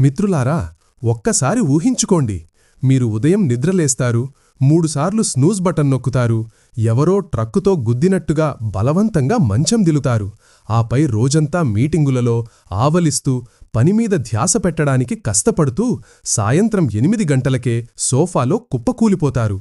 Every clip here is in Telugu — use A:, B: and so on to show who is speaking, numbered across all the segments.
A: మిత్రులారా ఒక్కసారి ఊహించుకోండి. మీరు ఉదయం నిద్రలేస్తారు మూడుసార్లు స్నూజ్ బటన్ నొక్కుతారు ఎవరో ట్రక్కుతో గుద్దినట్టుగా బలవంతంగా మంచం దిలుతారు. ఆపై రోజంతా మీటింగులలో ఆవలిస్తూ పనిమీద ధ్యాస పెట్టడానికి కష్టపడుతూ సాయంత్రం ఎనిమిది గంటలకే సోఫాలో కుప్పకూలిపోతారు.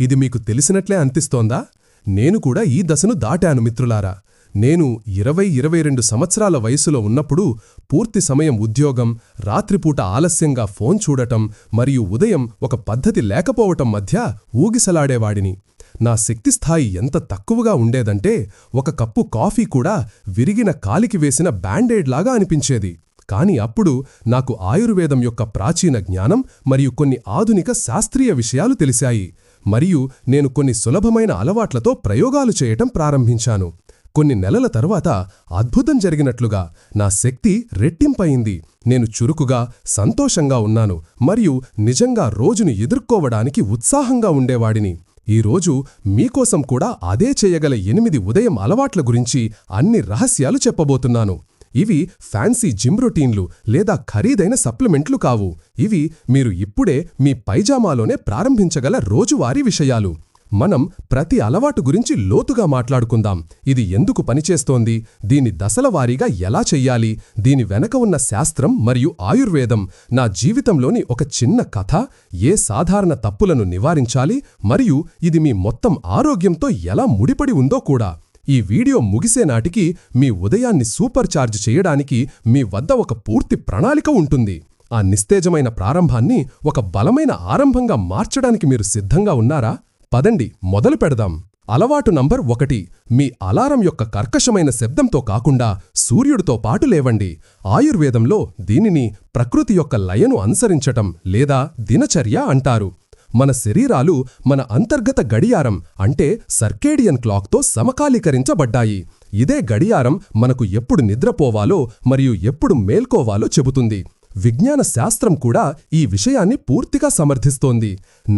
A: ఇది మీకు తెలిసినట్లే అనిపిస్తోందా నేను కూడా ఈ దశను దాటాను మిత్రులారా. నేను ఇరవై ఇరవై రెండు సంవత్సరాల వయసులో ఉన్నప్పుడు పూర్తి సమయం ఉద్యోగం రాత్రిపూట ఆలస్యంగా ఫోన్ చూడటం మరియు ఉదయం ఒక పద్ధతి లేకపోవటం మధ్య ఊగిసలాడేవాడిని. నా శక్తిస్థాయి ఎంత తక్కువగా ఉండేదంటే ఒక కప్పు కాఫీ కూడా విరిగిన కాలికి వేసిన బ్యాండేడ్ లాగా అనిపించేది. కాని అప్పుడు నాకు ఆయుర్వేదం యొక్క ప్రాచీన జ్ఞానం మరియు కొన్ని ఆధునిక శాస్త్రీయ విషయాలు తెలిశాయి. మరియు నేను కొన్ని సులభమైన అలవాట్లతో ప్రయోగాలు చేయటం ప్రారంభించాను. కొన్ని నెలల తర్వాత అద్భుతం జరిగినట్లుగా నా శక్తి రెట్టింపయింది. నేను చురుకుగా సంతోషంగా ఉన్నాను మరియు నిజంగా రోజును ఎదుర్కోవడానికి ఉత్సాహంగా ఉండేవాడిని. ఈరోజు మీకోసం కూడా అదే చేయగల ఎనిమిది ఉదయం అలవాట్ల గురించి అన్ని రహస్యాలు చెప్పబోతున్నాను. ఇవి ఫ్యాన్సీ జిమ్ రొటీన్లు లేదా ఖరీదైన సప్లిమెంట్లు కావు. ఇవి మీరు ఇప్పుడే మీ పైజామాలోనే ప్రారంభించగల రోజువారీ విషయాలు. మనం ప్రతి అలవాటు గురించి లోతుగా మాట్లాడుకుందాం. ఇది ఎందుకు పనిచేస్తోంది? దీని దశలవారీగా ఎలా చెయ్యాలి? దీని వెనక ఉన్న శాస్త్రం మరియు ఆయుర్వేదం నా జీవితంలోని ఒక చిన్న కథ ఏ సాధారణ తప్పులను నివారించాలి? మరియు ఇది మీ మొత్తం ఆరోగ్యంతో ఎలా ముడిపడి ఉందో కూడా. ఈ వీడియో ముగిసే నాటికి మీ ఉదయాన్ని సూపర్ ఛార్జ్ చేయడానికి మీ వద్ద ఒక పూర్తి ప్రణాళిక ఉంటుంది. ఆ నిస్తేజమైన ప్రారంభాన్ని ఒక బలమైన ఆరంభంగా మార్చడానికి మీరు సిద్ధంగా ఉన్నారా? పదండి మొదలు పెడదాం. అలవాటు నంబర్ ఒకటి. మీ అలారం యొక్క కర్కశమైన శబ్దంతో కాకుండా సూర్యుడితో పాటు లేవండి. ఆయుర్వేదంలో దీనిని ప్రకృతి యొక్క లయను అనుసరించటం లేదా దినచర్య అంటారు. మన శరీరాలు మన అంతర్గత గడియారం అంటే సర్కేడియన్ క్లాక్తో సమకాలీకరించబడ్డాయి. ఇదే గడియారం మనకు ఎప్పుడు నిద్రపోవాలో మరియు ఎప్పుడు మేల్కోవాలో చెబుతుంది. విజ్ఞాన శాస్త్రం కూడా ఈ విషయాన్ని పూర్తిగా సమర్థిస్తోంది.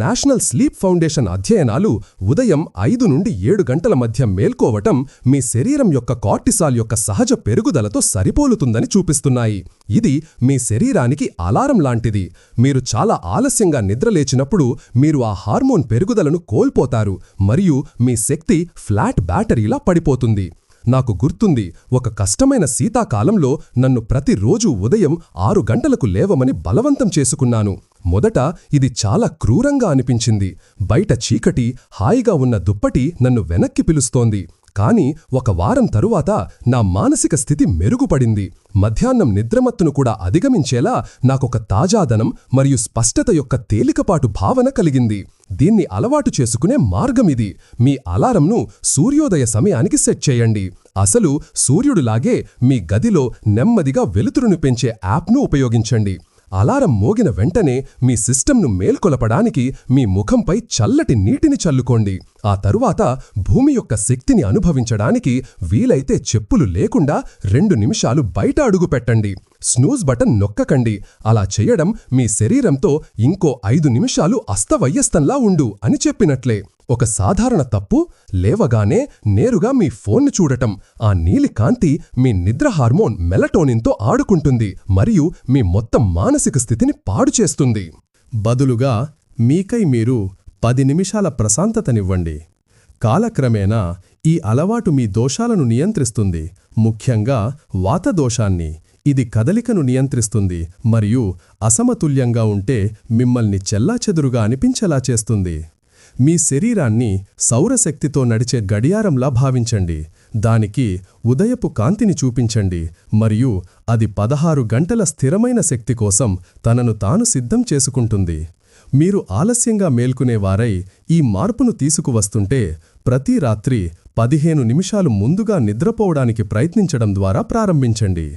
A: నేషనల్ స్లీప్ ఫౌండేషన్ అధ్యయనాలు ఉదయం ఐదు నుండి ఏడు గంటల మధ్య మేల్కోవటం మీ శరీరం యొక్క కార్టిసాల్ యొక్క సహజ పెరుగుదలతో సరిపోలుతుందని చూపిస్తున్నాయి. ఇది మీ శరీరానికి అలారం లాంటిది. మీరు చాలా ఆలస్యంగా నిద్రలేచినప్పుడు మీరు ఆ హార్మోన్ పెరుగుదలను కోల్పోతారు మరియు మీ శక్తి ఫ్లాట్ బ్యాటరీలా పడిపోతుంది. నాకు గుర్తుంది ఒక కష్టమైన శీతాకాలంలో నన్ను ప్రతిరోజూ ఉదయం ఆరు గంటలకు లేవమని బలవంతం చేసుకున్నాను. మొదట ఇది చాలా క్రూరంగా అనిపించింది. బయట చీకటి హాయిగా ఉన్న దుప్పటి నన్ను వెనక్కి పిలుస్తోంది. కాని ఒక వారం తరువాత నా మానసిక స్థితి మెరుగుపడింది. మధ్యాహ్నం నిద్రమత్తును కూడా అధిగమించేలా నాకొక తాజాదనం మరియు స్పష్టత యొక్క తేలికపాటు భావన కలిగింది. దీన్ని అలవాటు చేసుకునే మార్గమిది మీ అలారంను సూర్యోదయ సమయానికి సెట్ చేయండి. అసలు సూర్యుడులాగే మీ గదిలో నెమ్మదిగా వెలుతురును పెంచే యాప్ను ఉపయోగించండి. అలారం మోగిన వెంటనే మీ సిస్టమ్ను మేల్కొలపడానికి మీ ముఖంపై చల్లటి నీటిని చల్లుకోండి. ఆ తరువాత భూమి యొక్క శక్తిని అనుభవించడానికి వీలైతే చెప్పులు లేకుండా రెండు నిమిషాలు బయట అడుగుపెట్టండి స్నూజ్ బటన్ నొక్కకండి. అలా చేయడం మీ శరీరంతో ఇంకో ఐదు నిమిషాలు అస్తవయ్యస్తంలా ఉండు అని చెప్పినట్లే. ఒక సాధారణ తప్పు లేవగానే నేరుగా మీ ఫోన్ను చూడటం. ఆ నీలి కాంతి మీ నిద్ర హార్మోన్ మెలటోనిన్తో ఆడుకుంటుంది మరియు మీ మొత్తం మానసిక స్థితిని పాడు చేస్తుంది. బదులుగా మీకై మీరు పది నిమిషాల ప్రశాంతతనివ్వండి. కాలక్రమేణా ఈ అలవాటు మీ దోషాలను నియంత్రిస్తుంది. ముఖ్యంగా వాతదోషాన్ని ఇది కదలికను నియంత్రిస్తుంది మరియు అసమతుల్యంగా ఉంటే మిమ్మల్ని చెల్లాచెదురుగా అనిపించేలా చేస్తుంది. మీ శరీరాన్ని సౌరశక్తితో నడిచే గడియారంలా భావించండి. దానికి ఉదయపు కాంతిని చూపించండి మరియు అది పదహారు గంటల స్థిరమైన శక్తి కోసం తనను తాను సిద్ధం చేసుకుంటుంది. మీరు ఆలస్యంగా మేల్కునేవారై ఈ మార్పును తీసుకువస్తుంటే ప్రతి రాత్రి పదిహేను నిమిషాలు ముందుగా నిద్రపోవడానికి ప్రయత్నించడం ద్వారా ప్రారంభించండి.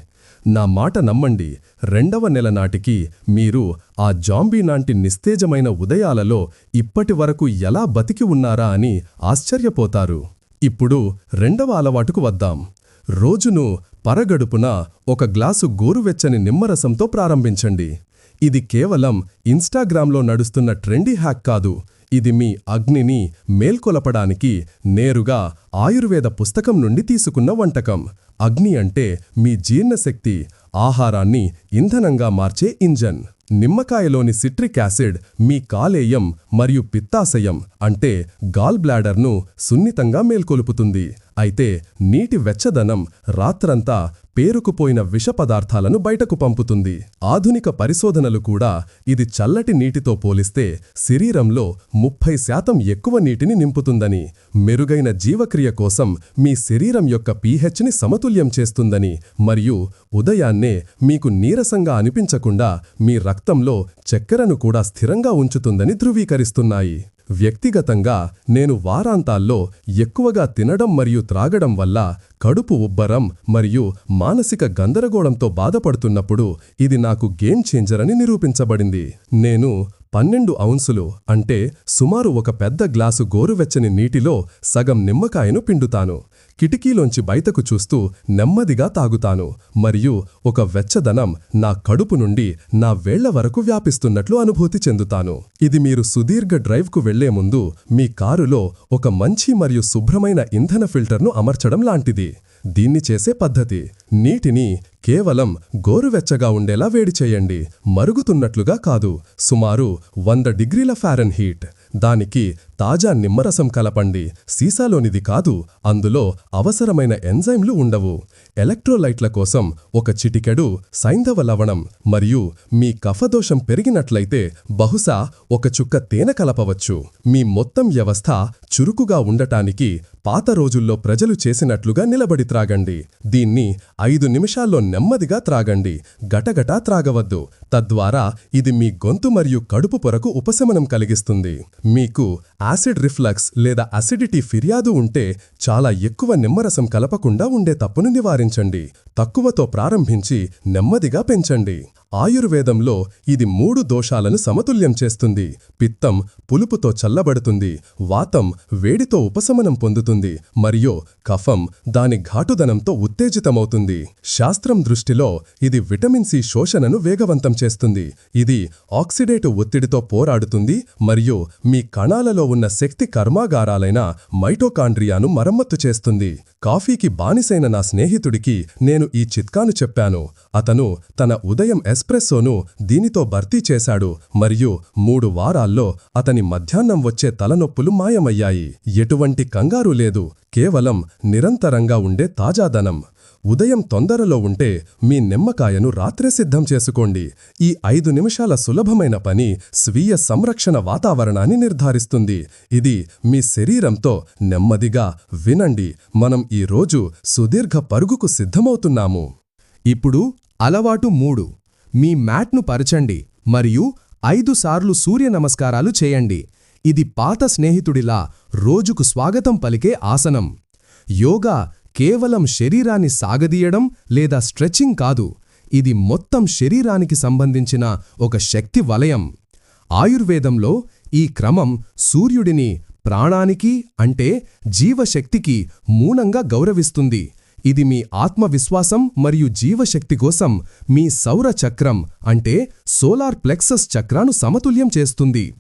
A: నా మాట నమ్మండి. రెండవ నెల నాటికి మీరు ఆ జాంబీ నాంటి నిస్తేజమైన ఉదయాలలో ఇప్పటి వరకు ఎలా బతికి ఉన్నారా అని ఆశ్చర్యపోతారు. ఇప్పుడు రెండవ అలవాటుకు వద్దాం. రోజును పరగడుపున ఒక గ్లాసు గోరువెచ్చని నిమ్మరసంతో ప్రారంభించండి. ఇది కేవలం ఇన్స్టాగ్రామ్లో నడుస్తున్న ట్రెండీ హ్యాక్ కాదు. ఇది మీ అగ్నిని మేల్కొలపడానికి నేరుగా ఆయుర్వేద పుస్తకం నుండి తీసుకున్న వంటకం. అగ్ని అంటే మీ జీర్ణశక్తి ఆహారాన్ని ఇంధనంగా మార్చే ఇంజన్. నిమ్మకాయలోని సిట్రిక్ యాసిడ్ మీ కాలేయం మరియు పిత్తాశయం అంటే గాల్ బ్లాడర్ను సున్నితంగా మేల్కొలుపుతుంది. అయితే నీటి వెచ్చదనం రాత్రంతా పేరుకుపోయిన విష పదార్థాలను బయటకు పంపుతుంది. ఆధునిక పరిశోధనలు కూడా ఇది చల్లటి నీటితో పోలిస్తే శరీరంలో ముప్పై శాతం ఎక్కువ నీటిని నింపుతుందని మెరుగైన జీవక్రియ కోసం మీ శరీరం యొక్క పీహెచ్ని సమతుల్యం చేస్తుందని మరియు ఉదయాన్నే మీకు నీరసంగా అనిపించకుండా మీ రక్తంలో చక్కెరను కూడా స్థిరంగా ఉంచుతుందని ధృవీకరిస్తున్నాయి. వ్యక్తిగతంగా నేను వారాంతాల్లో ఎక్కువగా తినడం మరియు త్రాగడం వల్ల కడుపు ఉబ్బరం మరియు మానసిక గందరగోళంతో బాధపడుతున్నప్పుడు ఇది నాకు గేమ్ చేంజర్ అని నిరూపించబడింది. నేను పన్నెండు ఔన్సులు అంటే సుమారు ఒక పెద్ద గ్లాసు గోరువెచ్చని నీటిలో సగం నిమ్మకాయను పిండుతాను. కిటికీలోంచి బయటకు చూస్తూ నెమ్మదిగా తాగుతాను. మరియు ఒక వెచ్చదనం నా కడుపు నుండి నా వేళ్ళ వరకు వ్యాపిస్తున్నట్లు అనుభూతి చెందుతాను. ఇది మీరు సుదీర్ఘ డ్రైవ్కు వెళ్ళే ముందు మీ కారులో ఒక మంచి మరియు శుభ్రమైన ఇంధన ఫిల్టర్ను అమర్చడం లాంటిది. దీన్ని చేసే పద్ధతి నీటిని కేవలం గోరువెచ్చగా ఉండేలా వేడి చేయండి. మరుగుతున్నట్లుగా కాదు. సుమారు వంద డిగ్రీల ఫారెన్ హీట్ దానికి తాజా నిమ్మరసం కలపండి. సీసాలోనిది కాదు అందులో అవసరమైన ఎంజైమ్లు ఉండవు. ఎలక్ట్రోలైట్ల కోసం ఒక చిటికెడు సైంధవ లవణం మరియు మీ కఫదోషం పెరిగినట్లయితే బహుశా ఒక చుక్క తేనె కలపవచ్చు. మీ మొత్తం వ్యవస్థ చురుకుగా ఉండటానికి పాత రోజుల్లో ప్రజలు చేసినట్లుగా నిలబడి త్రాగండి. దీన్ని ఐదు నిమిషాల్లో నెమ్మదిగా త్రాగండి. గటగటా త్రాగవద్దు. తద్వారా ఇది మీ గొంతు మరియు కడుపు పొరకు ఉపశమనం కలిగిస్తుంది. మీకు యాసిడ్ రిఫ్లక్స్ లేదా అసిడిటీ ఫిర్యాదు ఉంటే చాలా ఎక్కువ నిమ్మరసం కలపకుండా ఉండే తప్పును నివారించండి. తక్కువతో ప్రారంభించి నెమ్మదిగా పెంచండి. ఆయుర్వేదంలో ఇది మూడు దోషాలను సమతుల్యం చేస్తుంది. పిత్తం పులుపుతో చల్లబడుతుంది. వాతం వేడితో ఉపశమనం పొందుతుంది. మరియు కఫం దాని ఘాటుదనంతో ఉత్తేజితమవుతుంది. శాస్త్రం దృష్టిలో ఇది విటమిన్ సి శోషణను వేగవంతం చేస్తుంది. ఇది ఆక్సిడేటివ్ ఒత్తిడితో పోరాడుతుంది. మరియు మీ కణాలలో ఉన్న శక్తి కర్మాగారాలైన మైటోకాండ్రియాను మరమ్మత్తు చేస్తుంది. కాఫీకి బానిసైన నా స్నేహితుడికి నేను ఈ చిట్కాను చెప్పాను. అతను తన ఉదయం ఎస్ప్రెస్సోను దీనితో భర్తీ చేశాడు. మరియు మూడు వారాల్లో అతని మధ్యాహ్నం వచ్చే తలనొప్పులు మాయమయ్యాయి. ఎటువంటి కంగారు లేదు. కేవలం నిరంతరంగా ఉండే తాజాదనం. ఉదయం తొందరలో ఉంటే మీ నిమ్మకాయను రాత్రే సిద్ధం చేసుకోండి. ఈ ఐదు నిమిషాల సులభమైన పని స్వీయ సంరక్షణ వాతావరణాన్ని నిర్ధారిస్తుంది. ఇది మీ శరీరంతో నెమ్మదిగా వినండి. మనం ఈ రోజు సుదీర్ఘ పరుగుకు సిద్ధమవుతున్నాము.
B: ఇప్పుడు అలవాటు మూడు. మీ మ్యాట్ను పరచండి మరియు ఐదు సార్లు సూర్య నమస్కారాలు చేయండి. ఇది పాత స్నేహితుడిలా రోజుకు స్వాగతం పలికే ఆసనం. యోగా కేవలం శరీరాన్ని సాగదీయడం లేదా స్ట్రెచింగ్ కాదు ఇది మొత్తం శరీరానికి సంబంధించిన ఒక శక్తి వలయం. ఆయుర్వేదంలో ఈ క్రమం సూర్యుడిని ప్రాణానికి అంటే జీవశక్తికి మూలంగా గౌరవిస్తుంది. ఇది మీ ఆత్మవిశ్వాసం మరియు జీవశక్తి కోసం మీ సౌర చక్రం అంటే సోలార్ ప్లెక్సస్ చక్రాను సమతుల్యం చేస్తుంది.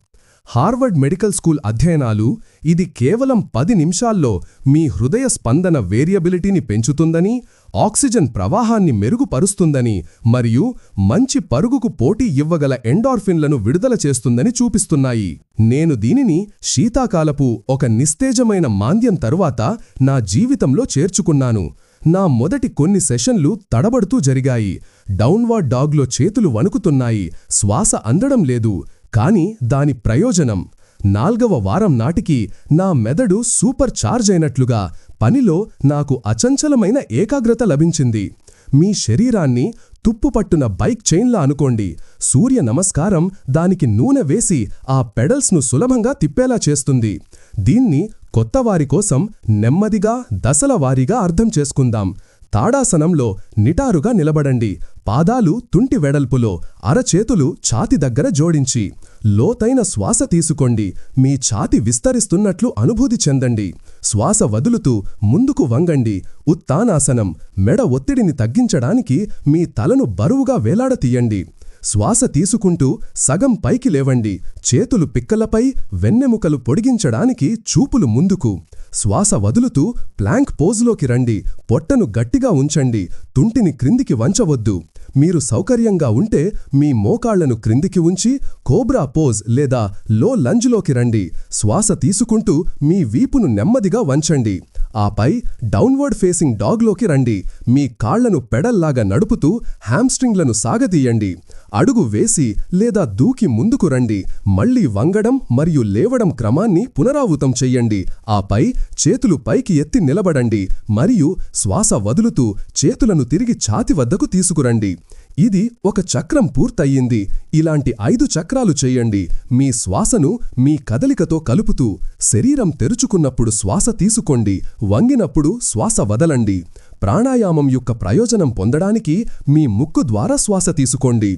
B: హార్వర్డ్ మెడికల్ స్కూల్ అధ్యయనాలు ఇది కేవలం పది నిమిషాల్లో మీ హృదయ స్పందన వేరియబిలిటీని పెంచుతుందని ఆక్సిజన్ ప్రవాహాన్ని మెరుగుపరుస్తుందని మరియు మంచి పరుగుకు పోటీ ఇవ్వగల ఎండార్ఫిన్లను విడుదల చేస్తుందని చూపిస్తున్నాయి. నేను దీనిని శీతాకాలపు ఒక నిస్తేజమైన మాంద్యం తరువాత నా జీవితంలో చేర్చుకున్నాను. నా మొదటి కొన్ని సెషన్లు తడబడుతూ జరిగాయి. డౌన్వార్డ్ డాగ్లో చేతులు వణుకుతున్నాయి. శ్వాస అందడం లేదు. కాని దాని ప్రయోజనం. నాల్గవ వారం నాటికి నా మెదడు సూపర్ ఛార్జ్ అయినట్లుగా పనిలో నాకు అచంచలమైన ఏకాగ్రత లభించింది. మీ శరీరాన్ని తుప్పుపట్టున బైక్ చైన్లా అనుకోండి. సూర్య నమస్కారం దానికి నూనె వేసి ఆ పెడల్స్ను సులభంగా తిప్పేలా చేస్తుంది. దీన్ని కొత్తవారి కోసం నెమ్మదిగా దశల వారీగా అర్థం చేసుకుందాం. తాడాసనంలో నిటారుగా నిలబడండి. పాదాలు తుంటి వెడల్పులో అరచేతులు ఛాతి దగ్గర జోడించి. లోతైన శ్వాస తీసుకోండి. మీ ఛాతి విస్తరిస్తున్నట్లు అనుభూతి చెందండి. శ్వాస వదులుతూ ముందుకు వంగండి. ఉత్తానాసనం మెడ ఒత్తిడిని తగ్గించడానికి మీ తలను బరువుగా వేలాడతీయండి. శ్వాస తీసుకుంటూ సగం పైకి లేవండి. చేతులు పిక్కలపై వెన్నెముకలు పొడిగించడానికి చూపులు ముందుకు. శ్వాస వదులుతూ ప్లాంక్ పోజులోకి రండి. పొట్టను గట్టిగా ఉంచండి. తుంటిని క్రిందికి వంచవద్దు. మీరు సౌకర్యంగా ఉంటే మీ మోకాళ్ళను క్రిందికి ఉంచి కోబ్రా పోజ్ లేదా లో లంజ్లోకి రండి. శ్వాస తీసుకుంటూ మీ వీపును నెమ్మదిగా వంచండి. ఆపై డౌన్వర్డ్ ఫేసింగ్ డాగ్లోకి రండి. మీ కాళ్ళను పెడల్లాగా నడుపుతూ హ్యామ్స్ట్రింగ్లను సాగదీయండి అడుగు వేసి లేదా దూకి ముందుకు రండి. మళ్ళీ వంగడం మరియు లేవడం క్రమాన్ని పునరావృతం చెయ్యండి ఆపై చేతులు పైకి ఎత్తి నిలబడండి. మరియు శ్వాస వదులుతూ చేతులను తిరిగి ఛాతి వద్దకు తీసుకురండి. ఇది ఒక చక్రం పూర్తయింది ఇలాంటి ఐదు చక్రాలు చేయండి. మీ శ్వాసను మీ కదలికతో కలుపుతూ శరీరం తెరుచుకున్నప్పుడు శ్వాస తీసుకోండి. వంగినప్పుడు శ్వాస వదలండి. ప్రాణాయామం యొక్క ప్రయోజనం పొందడానికి మీ ముక్కు ద్వారా శ్వాస తీసుకోండి.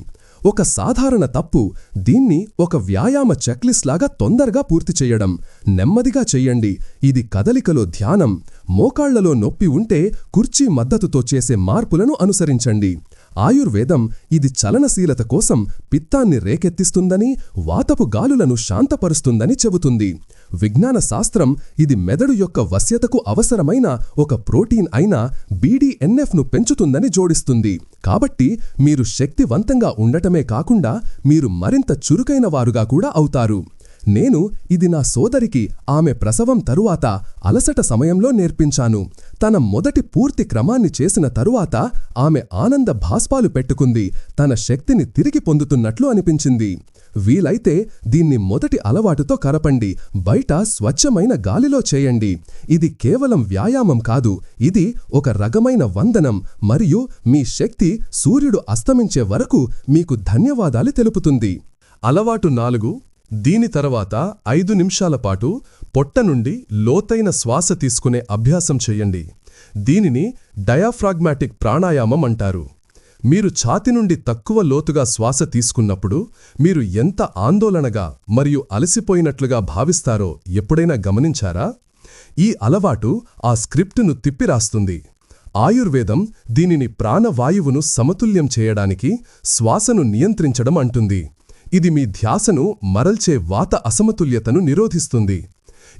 B: ఒక సాధారణ తప్పు దీన్ని ఒక వ్యాయామ చెక్లిస్ట్ లాగా తొందరగా పూర్తి చేయడం. నెమ్మదిగా చెయ్యండి ఇది కదలికలో ధ్యానం. మోకాళ్ళలో నొప్పి ఉంటే కుర్చీ మద్దతుతో చేసే మార్పులను అనుసరించండి. ఆయుర్వేదం ఇది చలనశీలత కోసం పిత్తాన్ని రేకెత్తిస్తుందని వాతపు గాలులను శాంతపరుస్తుందని చెబుతుంది. విజ్ఞాన శాస్త్రం ఇది మెదడు యొక్క వశ్యతకు అవసరమైన ఒక ప్రోటీన్ అయిన బీడీఎన్ఎఫ్ను పెంచుతుందని జోడిస్తుంది. కాబట్టి మీరు శక్తివంతంగా ఉండటమే కాకుండా మీరు మరింత చురుకైన వారుగా కూడా అవుతారు. నేను ఇది నా సోదరికి ఆమె ప్రసవం తరువాత అలసట సమయంలో నేర్పించాను. తన మొదటి పూర్తి క్రమాన్ని చేసిన తరువాత ఆమె ఆనంద భాస్పాలు పెట్టుకుంది. తన శక్తిని తిరిగి పొందుతున్నట్లు అనిపించింది. వీలైతే దీన్ని మొదటి అలవాటుతో కరపండి. బయట స్వచ్ఛమైన గాలిలో చేయండి. ఇది కేవలం వ్యాయామం కాదు. ఇది ఒక రకమైన వందనం. మరియు మీ శక్తి సూర్యుడు అస్తమించే వరకు మీకు ధన్యవాదాలు తెలుపుతుంది.
A: అలవాటు నాలుగు. దీని తర్వాత ఐదు నిమిషాల పాటు పొట్ట నుండి లోతైన శ్వాస తీసుకునే అభ్యాసం చేయండి. దీనిని డయాఫ్రాగ్మాటిక్ ప్రాణాయామం అంటారు. మీరు ఛాతి నుండి తక్కువ లోతుగా శ్వాస తీసుకున్నప్పుడు మీరు ఎంత ఆందోళనగా మరియు అలసిపోయినట్లుగా భావిస్తారో ఎప్పుడైనా గమనించారా? ఈ అలవాటు ఆ స్క్రిప్టును తిప్పిరాస్తుంది. ఆయుర్వేదం దీనిని ప్రాణవాయువును సమతుల్యం చేయడానికి శ్వాసను నియంత్రించడం అంటుంది. ఇది మీ ధ్యాసను మరల్చే వాత అసమతుల్యతను నిరోధిస్తుంది.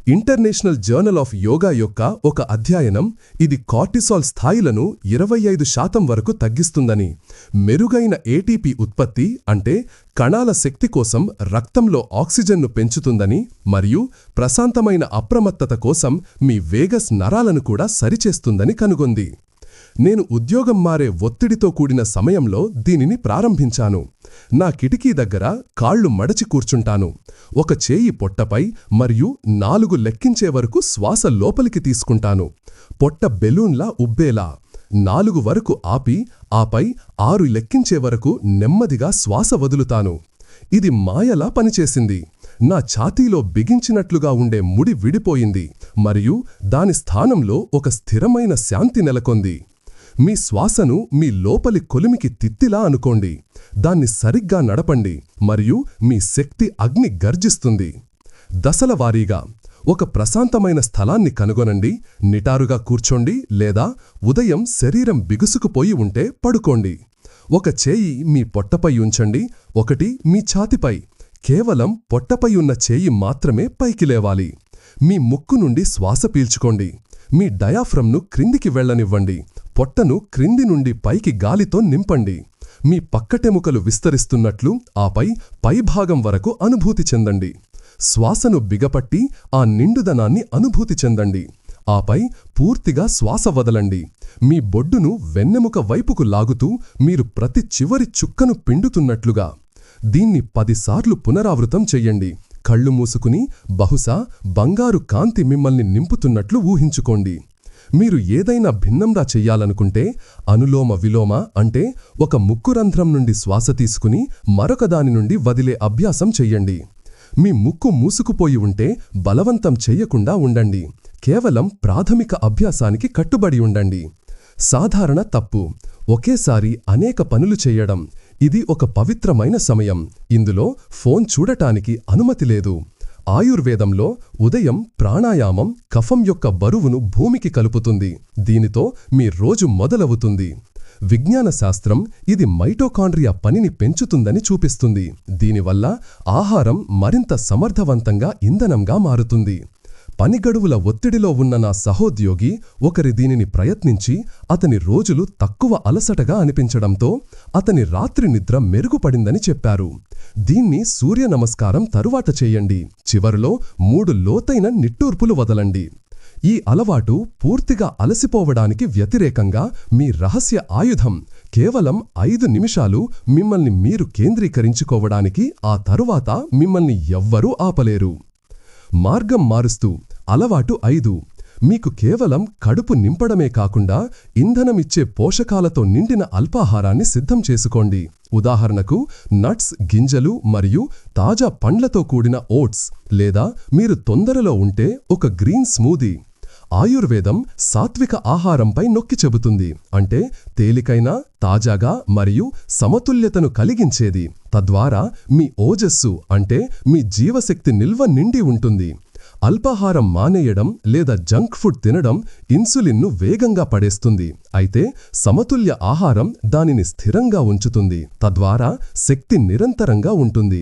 A: ఇంటర్నేషనల్ జర్నల్ ఆఫ్ యోగా యొక్క ఒక అధ్యయనం ఇది కార్టిసాల్ స్థాయిలను ఇరవై ఐదు శాతం వరకు తగ్గిస్తుందని. మెరుగైన ఏటీపీ ఉత్పత్తి అంటే కణాల శక్తి కోసం రక్తంలో ఆక్సిజన్ను పెంచుతుందని మరియు ప్రశాంతమైన అప్రమత్తత కోసం మీ వేగస్ నరాలను కూడా సరిచేస్తుందని కనుగొంది. నేను ఉద్యోగం మారే ఒత్తిడితో కూడిన సమయంలో దీనిని ప్రారంభించాను. నా కిటికీ దగ్గర కాళ్ళు మడచి కూర్చుంటాను. ఒక చేయి పొట్టపై మరియు నాలుగు లెక్కించే వరకు శ్వాస లోపలికి తీసుకుంటాను. పొట్ట బెలూన్లా ఉబ్బేలా నాలుగు వరకు ఆపి ఆపై ఆరు లెక్కించే వరకు నెమ్మదిగా శ్వాస వదులుతాను. ఇది మాయలా పనిచేసింది. నా ఛాతీలో బిగించినట్లుగా ఉండే ముడి విడిపోయింది. మరియు దాని స్థానంలో ఒక స్థిరమైన శాంతి నెలకొంది. మీ శ్వాసను మీ లోపలి కొలిమికి తిత్తిలా అనుకోండి. దాన్ని సరిగ్గా నడపండి మరియు మీ శక్తి అగ్ని గర్జిస్తుంది. దశల వారీగా ఒక ప్రశాంతమైన స్థలాన్ని కనుగొనండి. నిటారుగా కూర్చోండి లేదా ఉదయం శరీరం బిగుసుకుపోయి ఉంటే పడుకోండి. ఒక చేయి మీ పొట్టపై ఉంచండి. ఒకటి మీ ఛాతిపై. కేవలం పొట్టపై ఉన్న చేయి మాత్రమే పైకి లేవాలి. మీ ముక్కు నుండి శ్వాస పీల్చుకోండి. మీ డయాఫ్రమ్ను క్రిందికి వెళ్ళనివ్వండి. పొట్టను క్రింది నుండి పైకి గాలితో నింపండి. మీ పక్కటెముకలు విస్తరిస్తున్నట్లు ఆపై పైభాగం వరకు అనుభూతి చెందండి. శ్వాసను బిగపట్టి ఆ నిండుదనాన్ని అనుభూతి చెందండి. ఆపై పూర్తిగా శ్వాస వదలండి. మీ బొడ్డును వెన్నెముక వైపుకు లాగుతూ మీరు ప్రతి చివరి చుక్కను పిండుతున్నట్లుగా. దీన్ని పదిసార్లు పునరావృతం చెయ్యండి. కళ్ళు మూసుకుని బహుశా బంగారు కాంతి మిమ్మల్ని నింపుతున్నట్లు ఊహించుకోండి. మీరు ఏదైనా భిన్నంగా చెయ్యాలనుకుంటే అనులోమ విలోమ అంటే ఒక ముక్కు రంధ్రం నుండి శ్వాస తీసుకుని మరొక దాని నుండి వదిలే అభ్యాసం చెయ్యండి. మీ ముక్కు మూసుకుపోయి ఉంటే బలవంతం చెయ్యకుండా ఉండండి. కేవలం ప్రాథమిక అభ్యాసానికి కట్టుబడి ఉండండి. సాధారణ తప్పు. ఒకేసారి అనేక పనులు చేయడం ఇది ఒక పవిత్రమైన సమయం. ఇందులో ఫోన్ చూడటానికి అనుమతి లేదు. ఆయుర్వేదంలో ఉదయం ప్రాణాయామం కఫం యొక్క బరువును భూమికి కలుపుతుంది. దీనితో మీ రోజు మొదలవుతుంది. విజ్ఞాన శాస్త్రం ఇది మైటోకాండ్రియా పనిని పెంచుతుందని చూపిస్తుంది. దీనివల్ల ఆహారం మరింత సమర్థవంతంగా ఇంధనంగా మారుతుంది.
B: పని గడువుల ఒత్తిడిలో ఉన్న నా సహోద్యోగి ఒకరి దీనిని ప్రయత్నించి అతని రోజులు తక్కువ అలసటగా అనిపించడంతో అతని రాత్రి నిద్ర మెరుగుపడిందని చెప్పారు. దీన్ని సూర్య నమస్కారం తరువాత చేయండి. చివరిలో మూడు లోతైన నిట్టూర్పులు వదలండి. ఈ అలవాటు పూర్తిగా అలసిపోవడానికి వ్యతిరేకంగా మీ రహస్య ఆయుధం కేవలం ఐదు నిమిషాలు మిమ్మల్ని మీరు కేంద్రీకరించుకోవడానికి ఆ తరువాత మిమ్మల్ని ఎవ్వరూ ఆపలేరు. మార్గం మారుస్తూ అలవాటు ఐదు. మీకు కేవలం కడుపు నింపడమే కాకుండా ఇంధనమిచ్చే పోషకాలతో నిండిన అల్పాహారాన్ని సిద్ధం చేసుకోండి. ఉదాహరణకు నట్స్ గింజలు మరియు తాజా పండ్లతో కూడిన ఓట్స్ లేదా మీరు తొందరలో ఉంటే ఒక గ్రీన్ స్మూదీ. ఆయుర్వేదం సాత్విక ఆహారంపై నొక్కి చెబుతుంది. అంటే తేలికైన తాజాగా మరియు సమతుల్యతను కలిగించేది. తద్వారా మీ ఓజస్సు అంటే మీ జీవశక్తి నిల్వ నిండి ఉంటుంది. అల్పాహారం మానేయడం లేదా జంక్ ఫుడ్ తినడం ఇన్సులిన్ను వేగంగా పడేస్తుంది. అయితే సమతుల్య ఆహారం దానిని స్థిరంగా ఉంచుతుంది. తద్వారా శక్తి నిరంతరంగా ఉంటుంది.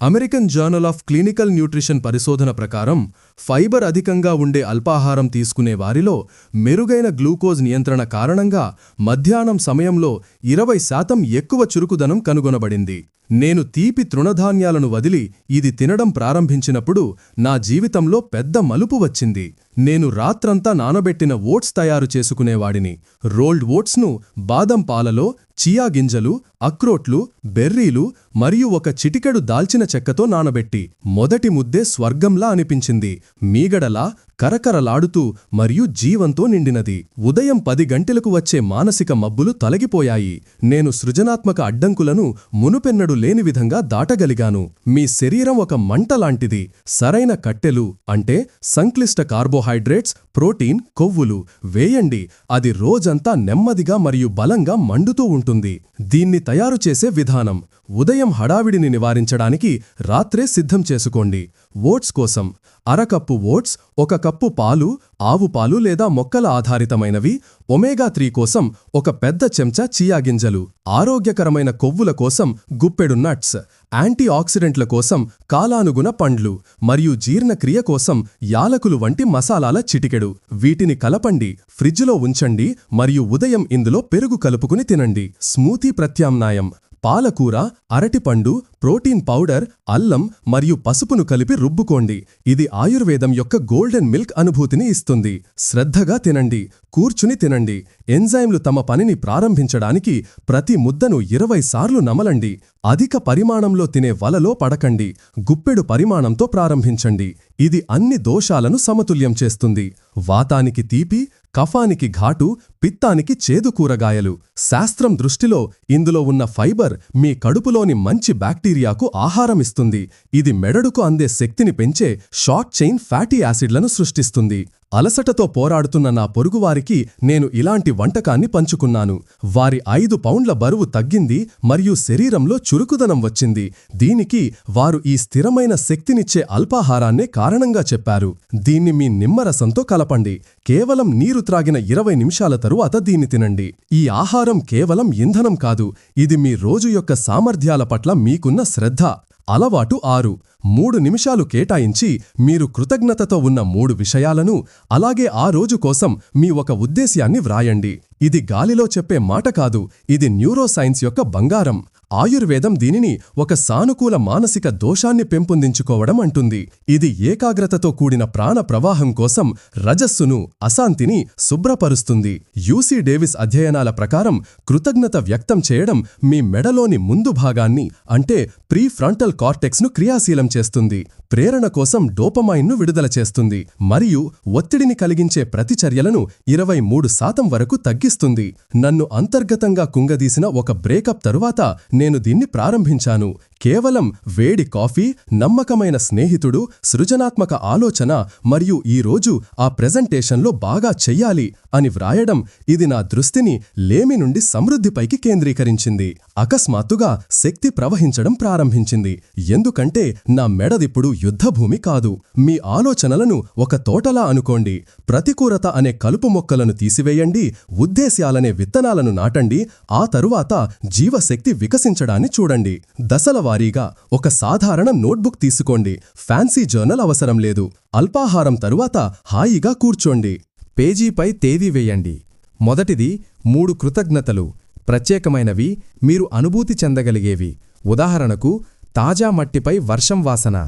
A: American Journal of Clinical Nutrition పరిశోధన ప్రకారం ఫైబర్ అధికంగా ఉండే అల్పాహారం తీసుకునే వారిలో మెరుగైన గ్లూకోజ్ నియంత్రణ కారణంగా మధ్యాహ్నం సమయంలో ఇరవై శాతం ఎక్కువ చురుకుదనం కనుగొనబడింది. నేను తీపి తృణధాన్యాలను వదిలి ఇది తినడం ప్రారంభించినప్పుడు నా జీవితంలో పెద్ద మలుపు వచ్చింది. నేను రాత్రంతా నానబెట్టిన ఓట్స్ తయారు చేసుకునేవాడిని. రోల్డ్ ఓట్స్ను బాదం పాలలో చియా గింజలు అక్రోట్లు బెర్రీలు మరియు ఒక చిటికెడు దాల్చిన చెక్కతో నానబెట్టి మొదటి ముద్దే స్వర్గంలా అనిపించింది. మీగడలా కరకరలాడుతూ మరియు జీవంతో నిండినది. ఉదయం పది గంటలకు వచ్చే మానసిక మబ్బులు తొలగిపోయాయి. నేను సృజనాత్మక అడ్డంకులను మునుపెన్నడు లేని విధంగా దాటగలిగాను. మీ శరీరం ఒక మంట లాంటిది. సరైన కట్టెలు అంటే సంక్లిష్ట కార్బోహైడ్రేట్స్ ప్రోటీన్ కొవ్వులు వేయండి. అది రోజంతా నెమ్మదిగా మరియు బలంగా మండుతూ ఉంటుంది. దీన్ని తయారు చేసే విధానం ఉదయం హడావిడిని నివారించడానికి రాత్రే సిద్ధం చేసుకోండి. ఓట్స్ కోసం అరకప్పు ఓట్స్ ఒక కప్పు పాలు ఆవు పాలు లేదా మొక్కల ఆధారితమైనవి ఒమేగా త్రీ కోసం ఒక పెద్ద చెంచా చియా గింజలు ఆరోగ్యకరమైన కొవ్వుల కోసం గుప్పెడు నట్స్ యాంటీ ఆక్సిడెంట్ల కోసం కాలానుగుణ పండ్లు మరియు జీర్ణక్రియ కోసం యాలకులు వంటి మసాలాల చిటికెడు. వీటిని కలపండి ఫ్రిడ్జ్లో ఉంచండి మరియు ఉదయం ఇందులో పెరుగు కలుపుకుని తినండి. స్మూతీ ప్రత్యామ్నాయం. పాలకూర అరటిపండు ప్రోటీన్ పౌడర్ అల్లం మరియు పసుపును కలిపి రుబ్బుకోండి. ఇది ఆయుర్వేదం యొక్క గోల్డెన్ మిల్క్ అనుభూతిని ఇస్తుంది. శ్రద్ధగా తినండి. కూర్చుని తినండి. ఎంజైమ్లు తమ పనిని ప్రారంభించడానికి ప్రతి ముద్దను ఇరవై సార్లు నమలండి. అధిక పరిమాణంలో తినే వలలో పడకండి. గుప్పెడు పరిమాణంతో ప్రారంభించండి. ఇది అన్ని దోషాలను సమతుల్యం చేస్తుంది. వాతానికి తీపి కఫానికి ఘాటు పిత్తానికి చేదు కూరగాయలు. శాస్త్రం దృష్టిలో ఇందులో ఉన్న ఫైబర్ మీ కడుపులోని మంచి బ్యాక్టీరియాకు ఆహారమిస్తుంది ఇది మెదడుకు అందే శక్తిని పెంచే షార్ట్ చైన్ ఫ్యాటీ యాసిడ్లను సృష్టిస్తుంది. అలసటతో పోరాడుతున్న నా పొరుగువారికి నేను ఇలాంటి వంటకాన్ని పంచుకున్నాను. వారి ఐదు పౌండ్ల బరువు తగ్గింది మరియు శరీరంలో చురుకుదనం వచ్చింది. దీనికి వారు ఈ స్థిరమైన శక్తినిచ్చే అల్పాహారాన్నే కారణంగా చెప్పారు. దీన్ని మీ నిమ్మరసంతో కలపండి. కేవలం నీరు త్రాగిన ఇరవై నిమిషాల తరువాత దీన్ని తినండి. ఈ ఆహారం కేవలం ఇంధనం కాదు. ఇది మీ రోజు యొక్క సామర్థ్యాల పట్ల మీకున్న శ్రద్ధ. అలవాటు ఆరు. మూడు నిమిషాలు కేటాయించి మీరు కృతజ్ఞతతో ఉన్న మూడు విషయాలను అలాగే ఆ రోజు కోసం మీ ఒక ఉద్దేశ్యాన్ని వ్రాయండి. ఇది గాలిలో చెప్పే మాట కాదు ఇది న్యూరోసైన్స్ యొక్క బంగారం. ఆయుర్వేదం దీనిని ఒక సానుకూల మానసిక దోషాన్ని పెంపొందించుకోవడం అంటుంది. ఇది ఏకాగ్రతతో కూడిన ప్రాణ ప్రవాహం కోసం రజస్సును అశాంతిని శుభ్రపరుస్తుంది. యూసీ డేవిస్ అధ్యయనాల ప్రకారం కృతజ్ఞత వ్యక్తం చేయడం మీ మెడలోని ముందు భాగాన్ని అంటే ప్రీ ఫ్రంటల్ కార్టెక్స్ను క్రియాశీలం చేస్తుంది. ప్రేరణ కోసం డోపమైన్ను విడుదల చేస్తుంది. మరియు ఒత్తిడిని కలిగించే ప్రతిచర్యలను ఇరవై మూడు శాతం వరకు తగ్గిస్తుంది. నన్ను అంతర్గతంగా కుంగదీసిన ఒక బ్రేకప్ తరువాత నేను దీన్ని ప్రారంభించాను. కేవలం వేడి కాఫీ నమ్మకమైన స్నేహితుడు సృజనాత్మక ఆలోచన మరియు ఈ రోజు ఆ ప్రెజెంటేషన్లో బాగా చెయ్యాలి అని వ్రాయడం ఇది నా దృష్టిని లేమి నుండి సమృద్ధిపైకి కేంద్రీకరించింది. అకస్మాత్తుగా శక్తి ప్రవహించడం ప్రారంభించింది. ఎందుకంటే నా మెడదిప్పుడు యుద్ధభూమి కాదు. మీ ఆలోచనలను ఒక తోటలా అనుకోండి. ప్రతికూలత అనే కలుపు మొక్కలను తీసివేయండి. ఉద్దేశ్యాలనే విత్తనాలను నాటండి. ఆ తరువాత జీవశక్తి వికసించడాన్ని చూడండి. దశల
B: వారీగా ఒక సాధారణ నోట్బుక్ తీసుకోండి. ఫ్యాన్సీ జర్నల్ అవసరం లేదు. అల్పాహారం తరువాత హాయిగా కూర్చోండి. పేజీపై తేదీ వేయండి. మొదటిది మూడు కృతజ్ఞతలు. ప్రత్యేకమైనవి మీరు అనుభూతి చెందగలిగేవి. ఉదాహరణకు తాజా మట్టిపై వర్షం వాసన.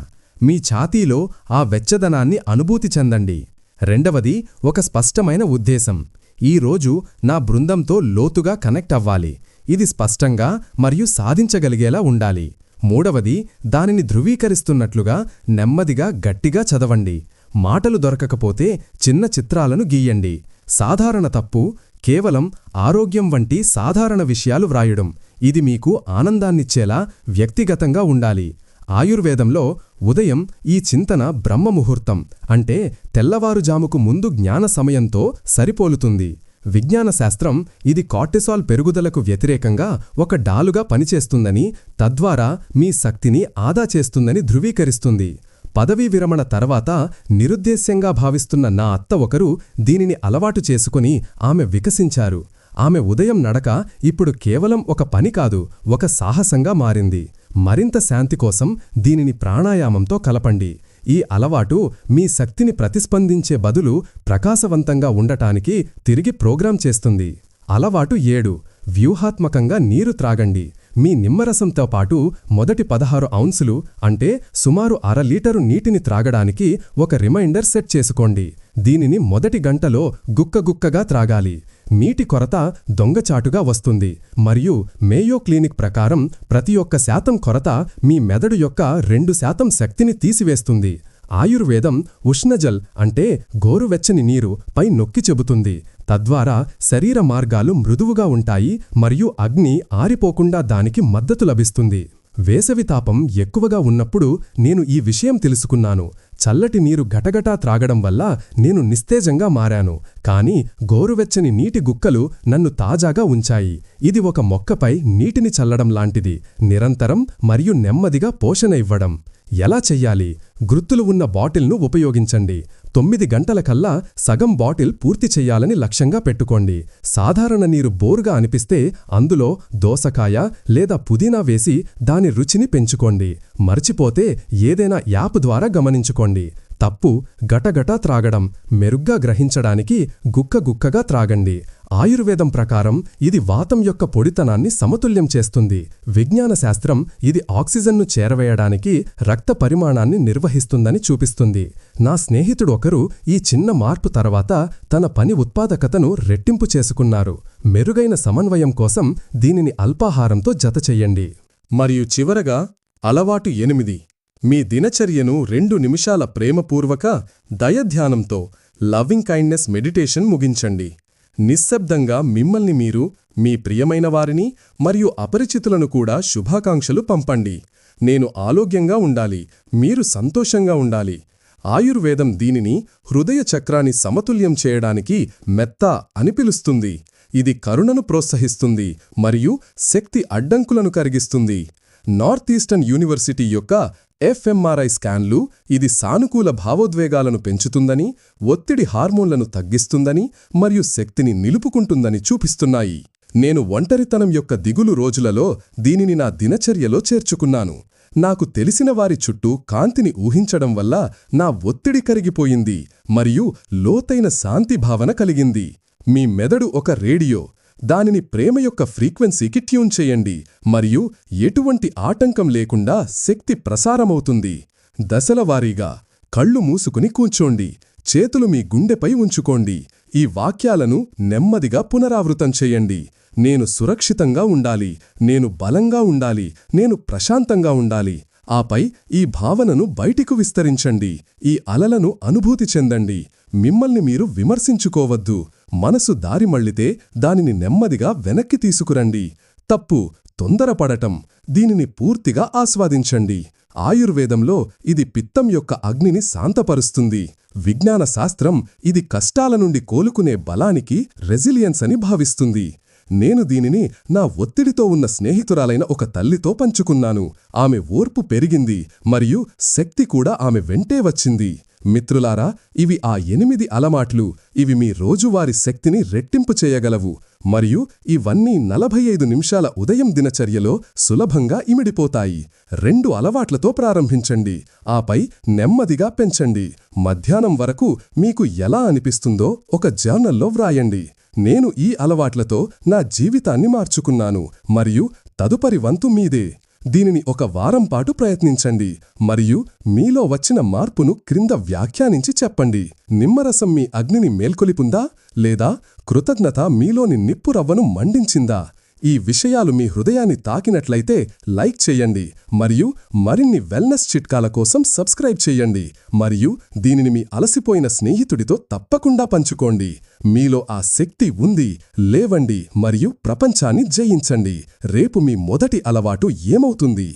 B: మీ ఛాతీలో ఆ వెచ్చదనాన్ని అనుభూతి చెందండి. రెండవది ఒక స్పష్టమైన ఉద్దేశం. ఈ రోజు నా బృందంతో లోతుగా కనెక్ట్ అవ్వాలి. ఇది స్పష్టంగా మరియు సాధించగలిగేలా ఉండాలి. మూడవది దానిని ధృవీకరిస్తున్నట్లుగా నెమ్మదిగా గట్టిగా చదవండి. మాటలు దొరకకపోతే చిన్న చిత్రాలను గీయండి. సాధారణ తప్పు కేవలం ఆరోగ్యం వంటి సాధారణ విషయాలు వ్రాయడం. ఇది మీకు ఆనందాన్నిచ్చేలా వ్యక్తిగతంగా ఉండాలి. ఆయుర్వేదంలో ఉదయం ఈ చింతన బ్రహ్మముహూర్తం అంటే తెల్లవారుజాముకు ముందు జ్ఞాన సమయంతో సరిపోలుతుంది. విజ్ఞాన శాస్త్రం ఇది కార్టిసాల్ పెరుగుదలకు వ్యతిరేకంగా ఒక డాలుగా పనిచేస్తుందని తద్వారా మీ శక్తిని ఆదా చేస్తుందని ధృవీకరిస్తుంది. పదవీ విరమణ తర్వాత నిరుద్దేశ్యంగా భావిస్తున్న నా అత్త ఒకరు దీనిని అలవాటు చేసుకుని ఆమె వికసించారు. ఆమె ఉదయం నడక ఇప్పుడు కేవలం ఒక పని కాదు ఒక సాహసంగా మారింది. మరింత శాంతి కోసం దీనిని ప్రాణాయామంతో కలపండి. ఈ అలవాటు మీ శక్తిని ప్రతిస్పందించే బదులు ప్రకాశవంతంగా ఉండటానికి తిరిగి ప్రోగ్రాం చేస్తుంది. అలవాటు ఏడు. వ్యూహాత్మకంగా నీరు త్రాగండి. మీ నిమ్మరసంతో పాటు మొదటి పదహారు ఔన్సులు అంటే సుమారు అర లీటరు నీటిని త్రాగడానికి ఒక రిమైండర్ సెట్ చేసుకోండి. దీనిని మొదటి గంటలో గుక్కగుక్కగా త్రాగాలి. నీటి కొరత దొంగచాటుగా వస్తుంది. మరియు మేయో క్లినిక్ ప్రకారం ప్రతి ఒక్క శాతం కొరత మీ మెదడు యొక్క రెండు శాతం శక్తిని తీసివేస్తుంది. ఆయుర్వేదం ఉష్ణజల్ అంటే గోరువెచ్చని నీరు పై నొక్కి చెబుతుంది. తద్వారా శరీర మార్గాలు మృదువుగా ఉంటాయి మరియు అగ్ని ఆరిపోకుండా దానికి మద్దతు లభిస్తుంది. వేసవి తాపం ఎక్కువగా ఉన్నప్పుడు నేను ఈ విషయం తెలుసుకున్నాను. చల్లటి నీరు గటగటా త్రాగడం వల్ల నేను నిస్తేజంగా మారాను. కాని గోరువెచ్చని నీటి గుక్కలు నన్ను తాజాగా ఉంచాయి. ఇది ఒక మొక్కపై నీటిని చల్లడం లాంటిది. నిరంతరం మరియు నెమ్మదిగా పోషణ ఇవ్వడం. ఎలా చెయ్యాలి? గుర్తులు ఉన్న బాటిల్ను ఉపయోగించండి. తొమ్మిది గంటల కల్లా సగం బాటిల్ పూర్తి చెయ్యాలని లక్ష్యంగా పెట్టుకోండి. సాధారణ నీరు బోరుగా అనిపిస్తే అందులో దోసకాయ లేదా పుదీనా వేసి దాని రుచిని పెంచుకోండి. మర్చిపోతే ఏదైనా యాప్ ద్వారా గమనించుకోండి. తప్పు గటగటా త్రాగడం మెరుగ్గా గ్రహించడానికి గుక్కగుక్కగా త్రాగండి. ఆయుర్వేదం ప్రకారం ఇది వాతం యొక్క పొడితనాన్ని సమతుల్యం చేస్తుంది. విజ్ఞాన శాస్త్రం ఇది ఆక్సిజన్ను చేరవేయడానికి రక్త పరిమాణాన్ని నిర్వహిస్తుందని చూపిస్తుంది. నా స్నేహితుడు ఒకరు ఈ చిన్న మార్పు తర్వాత తన పని ఉత్పాదకతను రెట్టింపు చేసుకున్నారు. మెరుగైన సమన్వయం కోసం దీనిని అల్పాహారంతో జతచెయ్యండి
A: మరియు చివరగా అలవాటు ఎనిమిది. మీ దినచర్యను రెండు నిమిషాల ప్రేమపూర్వక దయధ్యానంతో లవింగ్ కైండ్నెస్ మెడిటేషన్ ముగించండి. నిశ్శబ్దంగా మిమ్మల్ని మీరు మీ ప్రియమైన వారిని మరియు అపరిచితులను కూడా శుభాకాంక్షలు పంపండి. నేను ఆరోగ్యంగా ఉండాలి మీరు సంతోషంగా ఉండాలి. ఆయుర్వేదం దీనిని హృదయ చక్రాన్ని సమతుల్యం చేయడానికి మెత్త అని పిలుస్తుంది. ఇది కరుణను ప్రోత్సహిస్తుంది మరియు శక్తి అడ్డంకులను కరిగిస్తుంది. నార్త్ ఈస్టర్న్ యూనివర్సిటీ యొక్క ఎఫ్ఎంఆర్ఐ స్కాన్లు ఇది సానుకూల భావోద్వేగాలను పెంచుతుందని ఒత్తిడి హార్మోన్లను తగ్గిస్తుందని మరియు శక్తిని నిలుపుకుంటుందని చూపిస్తున్నాయి. నేను ఒంటరితనం యొక్క దిగులు రోజులలో దీనిని నా దినచర్యలో చేర్చుకున్నాను. నాకు తెలిసిన వారి చుట్టూ కాంతిని ఊహించడం వల్ల నా ఒత్తిడి కరిగిపోయింది మరియు లోతైన శాంతి భావన కలిగింది. మీ మెదడు ఒక రేడియో దానిని ప్రేమ యొక్క ఫ్రీక్వెన్సీకి ట్యూన్ చేయండి మరియు ఎటువంటి ఆటంకం లేకుండా శక్తి ప్రసారమవుతుంది. దశలవారీగా కళ్ళు మూసుకుని కూర్చోండి చేతులు మీ గుండెపై ఉంచుకోండి ఈ వాక్యాలను నెమ్మదిగా పునరావృతం చేయండి. నేను సురక్షితంగా ఉండాలి నేను బలంగా ఉండాలి నేను ప్రశాంతంగా ఉండాలి. ఆపై ఈ భావనను బయటికు విస్తరించండి ఈ అలలను అనుభూతి చెందండి. మిమ్మల్ని మీరు విమర్శించుకోవద్దు. మనసు దారి మళ్ళితే దానిని నెమ్మదిగా వెనక్కి తీసుకురండి. తప్పు తొందరపడటం దీనిని పూర్తిగా ఆస్వాదించండి. ఆయుర్వేదంలో ఇది పిత్తం యొక్క అగ్నిని శాంతపరుస్తుంది. విజ్ఞాన శాస్త్రం ఇది కష్టాల నుండి కోలుకునే బలానికి రెసిలియన్స్ అని భావిస్తుంది. నేను దీనిని నా ఒత్తిడితో ఉన్న స్నేహితురాలైన ఒక తల్లితో పంచుకున్నాను. ఆమె ఓర్పు పెరిగింది మరియు శక్తి కూడా ఆమె వెంటే వచ్చింది. మిత్రులారా ఇవి ఆ ఎనిమిది అలమాట్లు. ఇవి మీ రోజువారి శక్తిని రెట్టింపు చేయగలవు. మరియు ఇవన్నీ నలభై ఐదు నిమిషాల ఉదయం దినచర్యలో సులభంగా ఇమిడిపోతాయి. రెండు అలవాట్లతో ప్రారంభించండి. ఆపై నెమ్మదిగా పెంచండి. మధ్యాహ్నం వరకు మీకు ఎలా అనిపిస్తుందో ఒక జర్నల్లో వ్రాయండి. నేను ఈ అలవాట్లతో నా జీవితాన్ని మార్చుకున్నాను. మరియు తదుపరి వంతు మీదే. దీనిని ఒక వారం పాటు ప్రయత్నించండి మరియు మీలో వచ్చిన మార్పును క్రింద వ్యాఖ్యానించి చెప్పండి. నిమ్మరసం మీ అగ్నిని మేల్కొలిపుందా లేదా కృతజ్ఞత మీలోని నిప్పు రవ్వను మండించిందా? ఈ విషయాలు మీ హృదయాన్ని తాకినట్లయితే లైక్ చేయండి మరియు మరిన్ని వెల్నెస్ చిట్కాల కోసం సబ్స్క్రైబ్ చేయండి మరియు దీనిని మీ అలసిపోయిన స్నేహితుడితో తప్పకుండా పంచుకోండి. మీలో ఆ శక్తి ఉంది. లేవండి మరియు ప్రపంచాన్ని జయించండి. రేపు మీ మొదటి అలవాటు ఏమవుతుంది?